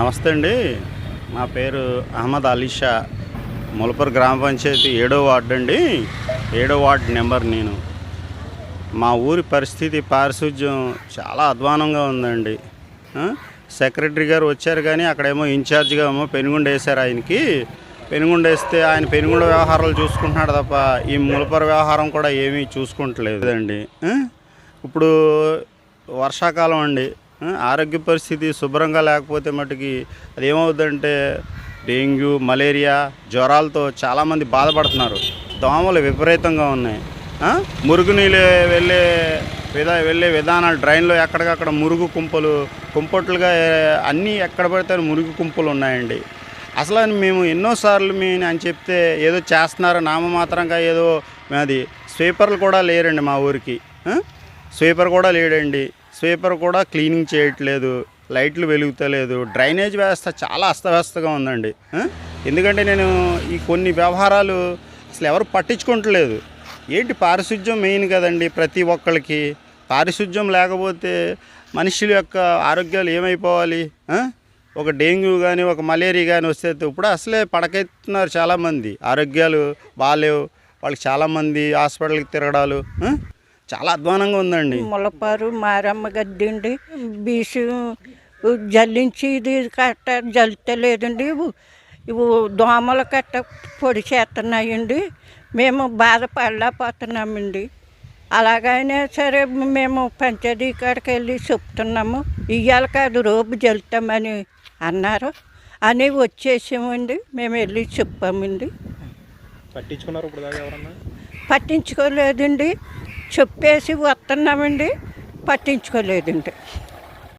నమస్తే అండి. నా పేరు అహ్మద్ అలీషా ములపర్ గ్రామ పంచాయతీ ఏడో వార్డు అండి. ఏడో వార్డు నెంబర్ నేను. మా ఊరి పరిస్థితి పారిశుధ్యం చాలా అధ్వానంగా ఉందండి. సెక్రటరీ గారు వచ్చారు కానీ అక్కడేమో ఇన్ఛార్జ్గా ఏమో పెనుగుండ వేశారు ఆయనకి. పెనుగుండ వేస్తే ఆయన పెనుగుండ వ్యవహారాలు చూసుకుంటున్నాడు తప్ప ఈ ములపర వ్యవహారం కూడా ఏమీ చూసుకుంటలేదండి. ఇప్పుడు వర్షాకాలం అండి. ఆరోగ్య పరిస్థితి శుభ్రంగా లేకపోతే మటుకి అది ఏమవుతుందంటే డెంగ్యూ మలేరియా జ్వరాలతో చాలామంది బాధపడుతున్నారు. దోమలు విపరీతంగా ఉన్నాయి. ఆ? మురుగునీళ్ళు వెళ్ళే విధా వెళ్ళే విధానాలు డ్రైన్లో ఎక్కడికక్కడ మురుగు కుంపలు కుంపట్లుగా అన్నీ ఎక్కడ పడితే మురుగు కుంపలు ఉన్నాయండి. అసలు అని మేము ఎన్నోసార్లు మీ అని చెప్తే ఏదో చేస్తున్నారు నామమాత్రంగా ఏదో అది స్వీపర్లు కూడా లేరండి మా ఊరికి. స్వీపర్ కూడా లేడండి. స్వీపర్ కూడా క్లీనింగ్ చేయట్లేదు లైట్లు వెలుగుతలేదు డ్రైనేజ్ వ్యవస్థ చాలా అస్తవ్యస్తగా ఉందండి. ఎందుకంటే నేను ఈ కొన్ని వ్యవహారాలు అసలు ఎవరు పట్టించుకుంటలేదు. ఏంటి పారిశుధ్యం మెయిన్ కదండి ప్రతి ఒక్కరికి పారిశుధ్యం లేకపోతే మనుషుల యొక్క ఆరోగ్యాలు ఏమైపోవాలి? ఒక డెంగ్యూ కానీ ఒక మలేరియా కానీ వస్తే ఇప్పుడు అసలే పడకెత్తున్నారు చాలామంది. ఆరోగ్యాలు బాగాలేవు వాళ్ళకి చాలామంది హాస్పిటల్కి తిరగడాలు చాలా అధ్వానంగా ఉందండి. ములపారు మారమ్మ గడ్డిండి బీసు జల్లించి ఇది కట్ట జల్తలేదండి ఇవి- ఇవి దోమలు కట్ట పొడి చేస్తున్నాయండి. మేము బాధపడలేకపోతున్నామండి అలాగైనా సరే మేము పంచాయతీ కాడికి వెళ్ళి చెప్తున్నాము ఇవాళ కాదు రోబు జల్తామని అన్నారు. అని వచ్చేసామండి మేము వెళ్ళి చెప్పామండి. పట్టించుకున్నారు ఇప్పుడు దాకా ఎవరన్నా? పట్టించుకోలేదండి. చెప్పేసి వస్తున్నామండి పట్టించుకోలేదండి.